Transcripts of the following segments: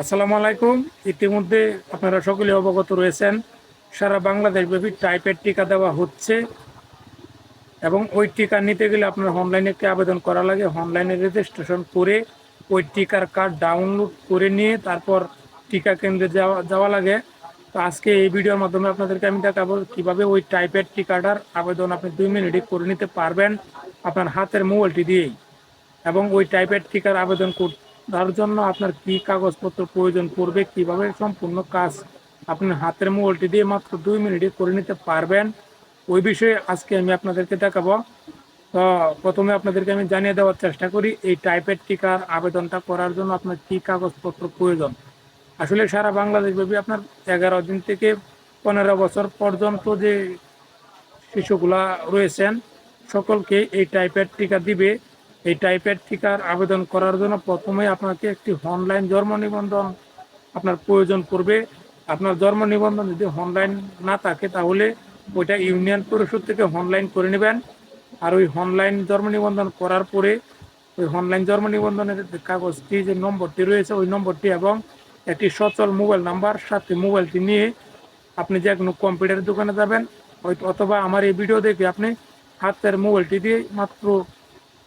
আসসালামু আলাইকুম। ইতিমধ্যে আপনারা সকলে অবগত রয়েছেন, সারা বাংলাদেশ ব্যাপী টাইপের টিকা দেওয়া হচ্ছে এবং ওই টিকা নিতে গেলে আপনার অনলাইনে একটি আবেদন করা লাগে? অনলাইনে রেজিস্ট্রেশন করে ওই টিকার কার্ড ডাউনলোড করে নিয়ে তারপর টিকা কেন্দ্রে যাওয়া যাওয়া লাগে। তো আজকে এই ভিডিওর মাধ্যমে আপনাদেরকে আমি দেখাবো কীভাবে ওই টাইপের টিকাটার আবেদন আপনি দুই মিনিটে করে নিতে পারবেন আপনার হাতের মোবাইলটি দিয়েই এবং ওই টাইপের টিকার আবেদন করার জন্য আপনার কি কাগজপত্র প্রয়োজন পড়বে, কীভাবে সম্পূর্ণ কাজ আপনি হাতের মোবাইলটি দিয়ে মাত্র দুই মিনিটে করে নিতে পারবেন, ওই বিষয়ে আজকে আমি আপনাদেরকে দেখাবো। তো প্রথমে আপনাদেরকে আমি জানিয়ে দেওয়ার চেষ্টা করি, এই টাইপের টিকার আবেদনটা করার জন্য আপনার কি কাগজপত্র প্রয়োজন। আসলে সারা বাংলাদেশ ব্যাপী আপনার এগারো দিন থেকে পনেরো বছর পর্যন্ত যে শিশুগুলা রয়েছেন, সকলকে এই টাইপের টিকা দিবে। এই টাইপের টিকার আবেদন করার জন্য প্রথমে আপনাকে একটি অনলাইন জন্ম নিবন্ধন আপনার প্রয়োজন পড়বে। আপনার জন্ম নিবন্ধন যদি অনলাইন না থাকে, তাহলে ওইটা ইউনিয়ন পরিষদ থেকে অনলাইন করে নেবেন। আর ওই অনলাইন জন্ম নিবন্ধন করার পরে ওই অনলাইন জন্ম নিবন্ধনের কাগজটি, যে নম্বরটি রয়েছে, ওই নম্বরটি এবং একটি সচল মোবাইল নাম্বার, সাথে মোবাইলটি নিয়ে আপনি যে কোনো কম্পিউটারের দোকানে যাবেন। ওই অথবা আমার এই ভিডিও দেখে আপনি হাতের মোবাইলটি দিয়ে মাত্র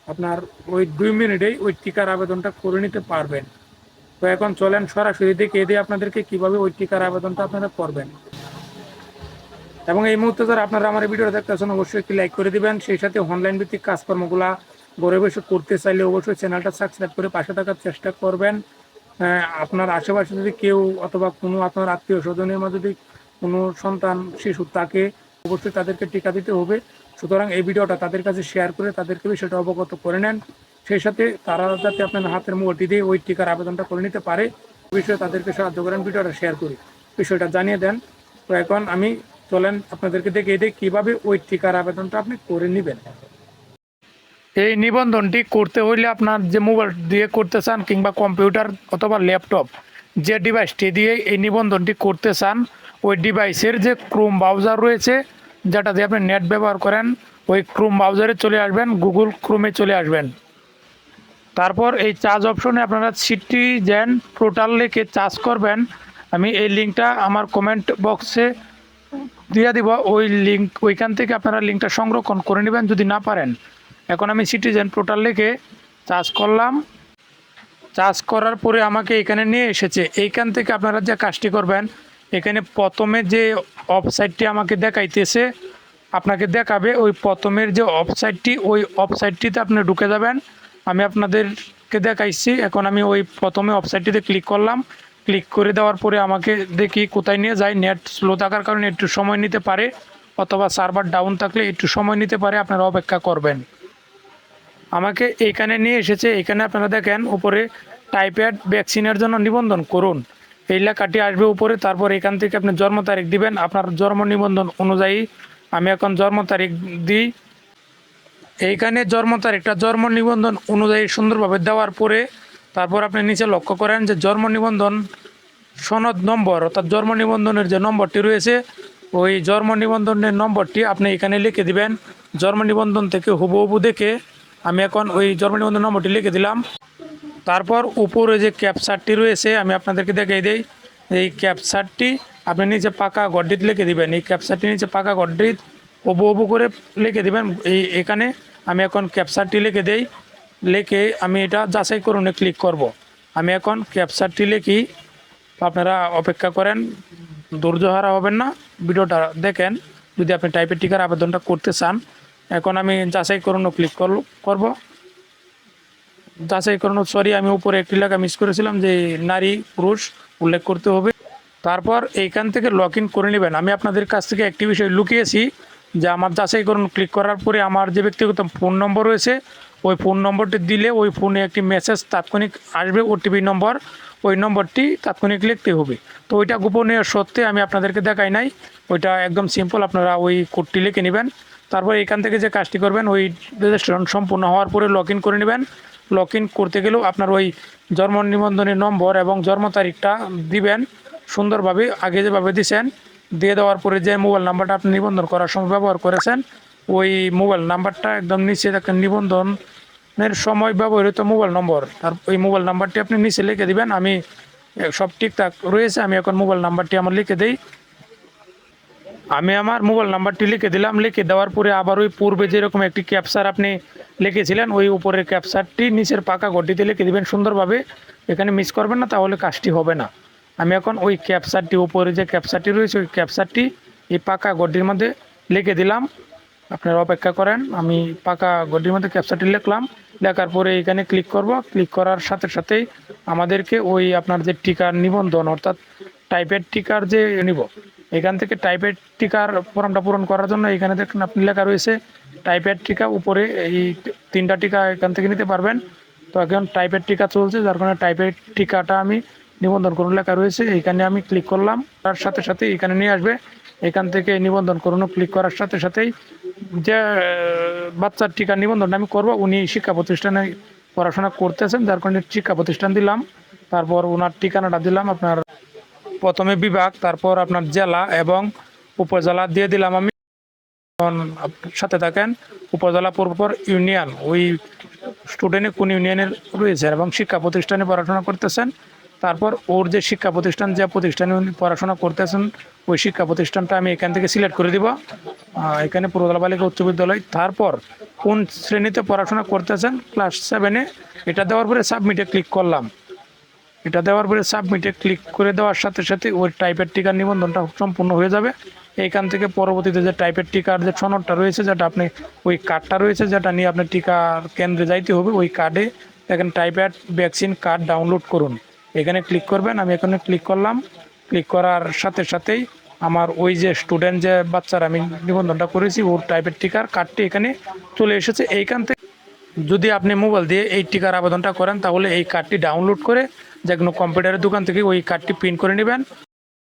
আপনার ওই দুই মিনিটেই ওই টিকার আবেদনটা করে নিতে পারবেন। তো এখন চলেন সরাসরি দেখে দিয়ে আপনাদেরকে কীভাবে ওই টিকার আবেদনটা আপনারা করবেন। এবং এই মুহূর্তে যারা আপনারা আমার ভিডিও দেখতেছেন অবশ্যই একটি লাইক করে দিবেন। সেই সাথে অনলাইন ভিত্তিক কাজকর্মগুলা ঘরে বসে করতে চাইলে অবশ্যই চ্যানেলটা সাবস্ক্রাইব করে পাশে থাকার চেষ্টা করবেন। আপনার আশেপাশে যদি কেউ অথবা কোনো আপনার আত্মীয় স্বজনের মধ্যে যদি কোনো সন্তান, শিশু থাকে, অবশ্যই তাদেরকে টিকা দিতে হবে। সুতরাং এই ভিডিওটা তাদের কাছে শেয়ার করে তাদেরকে বিষয়টা অবগত করে নেন। সেই সাথে তারা যাতে আপনার হাতের মোবাইলটি দিয়ে ওই টিকার আবেদনটা করে নিতে পারে বিষয়ে তাদেরকে সাহায্য করেন, ভিডিওটা শেয়ার করি। বিষয়টা জানিয়ে দেন। তো এখন আমি চলেন আপনাদেরকে দেখে দিই কীভাবে ওই টিকার আবেদনটা আপনি করে নেবেন। এই নিবন্ধনটি করতে হইলে আপনার যে মোবাইল দিয়ে করতে চান কিংবা কম্পিউটার অথবা ল্যাপটপ, যে ডিভাইসটি দিয়ে এই নিবন্ধনটি করতে চান, ওই ডিভাইসের যে ক্রোম ব্রাউজার রয়েছে যেটা দিয়ে আপনি নেট ব্যবহার করেন, ওই ক্রোম ব্রাউজারে চলে আসবেন গুগল ক্রোমে চলে আসবেন। তারপর এই চার্জ অপশনে আপনারা সিটি জেন পোর্টাল লিখে চার্জ করবেন। আমি এই লিঙ্কটা আমার কমেন্ট বক্সে দিয়ে দিব, ওই লিঙ্ক ওইখান থেকে আপনারা লিঙ্কটা সংরক্ষণ করে নেবেন যদি না পারেন। এখন আমি সিটিজেন পোর্টাল লিখে চার্জ করলাম। চার্জ করার পরে আমাকে এখানে নিয়ে এসেছে। এইখান থেকে আপনারা যে কাজটি করবেন এখানে প্রথমে যে ওয়েবসাইটটি আমাকে দেখাইতেছে, আপনাকে দেখাবে ওই প্রথমের যে ওয়েবসাইটটি ওই ওয়েবসাইটটিতে আপনি ঢুকে যাবেন। আমি আপনাদেরকে দেখাইছি, এখন আমি ওই প্রথমে ওয়েবসাইটটিতে ক্লিক করলাম। ক্লিক করে দেওয়ার পরে আমাকে দেখি কোথায় নিয়ে যায়। নেট স্লো থাকার কারণে একটু সময় নিতে পারে, অথবা সার্ভার ডাউন থাকলে একটু সময় নিতে পারে, আপনারা অপেক্ষা করবেন। আমাকে এইখানে নিয়ে এসেছে, এখানে আপনারা দেখেন, উপরে টাইপ্যাড ভ্যাকসিনের জন্য নিবন্ধন করুন। এই লেখাটি আসবে উপরে, তারপর এখান থেকে আপনি জন্ম তারিখ দিবেন। আপনার জন্ম নিবন্ধন অনুযায়ী আমি এখন জন্ম তারিখ দিই। এইখানে জন্ম তারিখটা জন্ম নিবন্ধন অনুযায়ী সুন্দরভাবে দেওয়ার পরে তারপর আপনি নিচে লক্ষ্য করেন যে জন্ম নিবন্ধন সনদ নম্বর, অর্থাৎ জন্ম নিবন্ধনের যে নম্বরটি রয়েছে, ওই জন্ম নিবন্ধনের নম্বরটি আপনি এখানে লিখে দিবেন। জন্ম নিবন্ধন থেকে হুবহু দেখে আমি এখন ওই জন্ম নিবন্ধন নম্বরটি লিখে দিলাম। তারপর উপরে যে ক্যাপচারটি রয়েছে, আমি আপনাদেরকে দেখিয়ে দিই। এই ক্যাপচারটি আপনি নিচে পাকা গড্ডিত লিখে দিবেন। এই ক্যাপচারটি নিচে পাকা গড্ডিত ওবু ওবু করে লিখে দিবেন। এই এখানে আমি এখন ক্যাপচারটি লিখে দেই। লিখে আমি এটা যাচাই করুন ক্লিক করব। আমি এখন ক্যাপচারটি লিখি। আপনারা অপেক্ষা করেন, ধৈর্য হারা হবেন না। ভিডিওটা দেখেন, যদি আপনি টাইপের টিকার আবেদনটা করতে চান। এখন আমি যাচাই করুন ক্লিক করব। যাচাই করুন সরি আমি উপরে একটি লেখা মিস করেছিলাম যে নারী, পুরুষ উল্লেখ করতে হবে। তারপর এইখান থেকে লগ ইন করে নেবেন। আমি আপনাদের কাছ থেকে একটি বিষয় লুকিয়েছি যে আমার যাচাই করুন ক্লিক করার পরে আমার যে ব্যক্তিগত ফোন নম্বর রয়েছে, ওই ফোন নম্বরটি দিলে ওই ফোনে একটি মেসেজ তাৎক্ষণিক আসবে ওটিপি নম্বর ওই নম্বরটি তাৎক্ষণিক লিখতে হবে। তো ওইটা গোপনীয় সত্ত্বে আমি আপনাদেরকে দেখাই নাই। ওইটা একদম সিম্পল আপনারা ওই কোডটি লিখে নেবেন। তারপর এখান থেকে যে কাজটি করবেন, ওই রেজিস্ট্রেশন সম্পূর্ণ হওয়ার পরে লগ করে নেবেন। লগ করতে গেলেও আপনার ওই জন্ম নিবন্ধনের নম্বর এবং জন্ম তারিখটা দিবেন। সুন্দরভাবে আগে যেভাবে দিছেন, দিয়ে দেওয়ার পরে যে মোবাইল নাম্বারটা আপনি নিবন্ধন করার সময় ব্যবহার করেছেন, ওই মোবাইল নাম্বারটা একদম নিচে একটা নিবন্ধনের সময় ব্যবহৃত মোবাইল নম্বর আর ওই মোবাইল নাম্বারটি আপনি নিচে লিখে দিবেন। আমি সব ঠিকঠাক রয়েছে, আমি এখন মোবাইল নাম্বারটি আমার লিখে দেই। আমি আমার মোবাইল নাম্বারটি লিখে দিলাম। লিখে দেওয়ার পরে আবার ওই পূর্বে যেরকম একটি ক্যাপচার আপনি লিখেছিলেন, ওই উপরের ক্যাপচারটি নিচের পাকা গড়টিতে লিখে দিবেন সুন্দরভাবে। এখানে মিস করবেন না, তাহলে কাজটি হবে না। আমি এখন ওই ক্যাপচারটি উপরে যে ক্যাপচারটি রয়েছে, ওই ক্যাপচারটি এই পাকা গড্ডির মধ্যে লিখে দিলাম। আপনারা অপেক্ষা করেন, আমি পাকা গড়ির মধ্যে ক্যাপচারটি লিখলাম। লেখার পরে এখানে ক্লিক করব। ক্লিক করার সাথে সাথেই আমাদেরকে ওই আপনার যে টিকার নিবন্ধন, অর্থাৎ টাইপের টিকার যে নিব এখান থেকে টাইপের টিকার ফর্মটা পূরণ করার জন্য এখানে দেখুন আপনি লেখা রয়েছে টাইপের টিকা উপরে এই তিনটা টিকা এখান থেকে নিতে পারবেন। তো এখন টাইপের টিকা চলছে, যার কারণে টাইপের টিকাটা আমি নিবন্ধন করুন লেখা রয়েছে। এখানে আমি ক্লিক করলাম তার সাথে সাথে এখানে নিয়ে আসবে। এখান থেকে নিবন্ধন করুন ক্লিক করার সাথে সাথেই যে বাচ্চার টিকা নিবন্ধনটা আমি করব, উনি শিক্ষা প্রতিষ্ঠানে পড়াশোনা করতেছেন, যার কারণে শিক্ষা প্রতিষ্ঠান দিলাম। তারপর ওনার ঠিকানাটা দিলাম, আপনার প্রথমে বিভাগ, তারপর আপনার জেলা এবং উপজেলা দিয়ে দিলাম আমি। সাথে থাকেন, উপজেলা, পূর্বপর ইউনিয়ন। ওই স্টুডেন্টে কোন ইউনিয়নের রয়েছে এবং শিক্ষা প্রতিষ্ঠানে পড়াশোনা করতেছেন। তারপর ওর যে শিক্ষা প্রতিষ্ঠান, যে প্রতিষ্ঠানে উনি পড়াশোনা করতেছেন, ওই শিক্ষা প্রতিষ্ঠানটা আমি এখান থেকে সিলেক্ট করে দিব। এখানে পূর্বতলা বালিকা উচ্চ বিদ্যালয়। তারপর কোন শ্রেণীতে পড়াশোনা করতেছেন, ক্লাস সেভেনে এটা দেওয়ার পরে সাবমিটে ক্লিক করলাম। এটা দেওয়ার পরে সাবমিটে ক্লিক করে দেওয়ার সাথে সাথে ওই টাইপের টিকার নিবন্ধনটা সম্পূর্ণ হয়ে যাবে। এইখান থেকে পরবর্তীতে যে টাইপের টিকার যে সনদটা রয়েছে, যেটা আপনি ওই কার্ডটা রয়েছে, যেটা নিয়ে আপনার টিকার কেন্দ্রে যাইতে হবে, ওই কার্ডে দেখেন টাইপের ভ্যাকসিন কার্ড ডাউনলোড করুন। এখানে ক্লিক করবেন, আমি এখানে ক্লিক করলাম। ক্লিক করার সাথে সাথেই আমার ওই যে স্টুডেন্ট যে বাচ্চারা আমি নিবন্ধনটা করেছি, ওর টাইপের টিকার কার্ডটি এখানে চলে এসেছে। এইখান থেকে যদি আপনি মোবাইল দিয়ে এই টিকার আবেদনটা করেন, তাহলে এই কার্ডটি ডাউনলোড করে যে কোনো কম্পিউটারের দোকান থেকে ওই কার্ডটি প্রিন্ট করে নেবেন।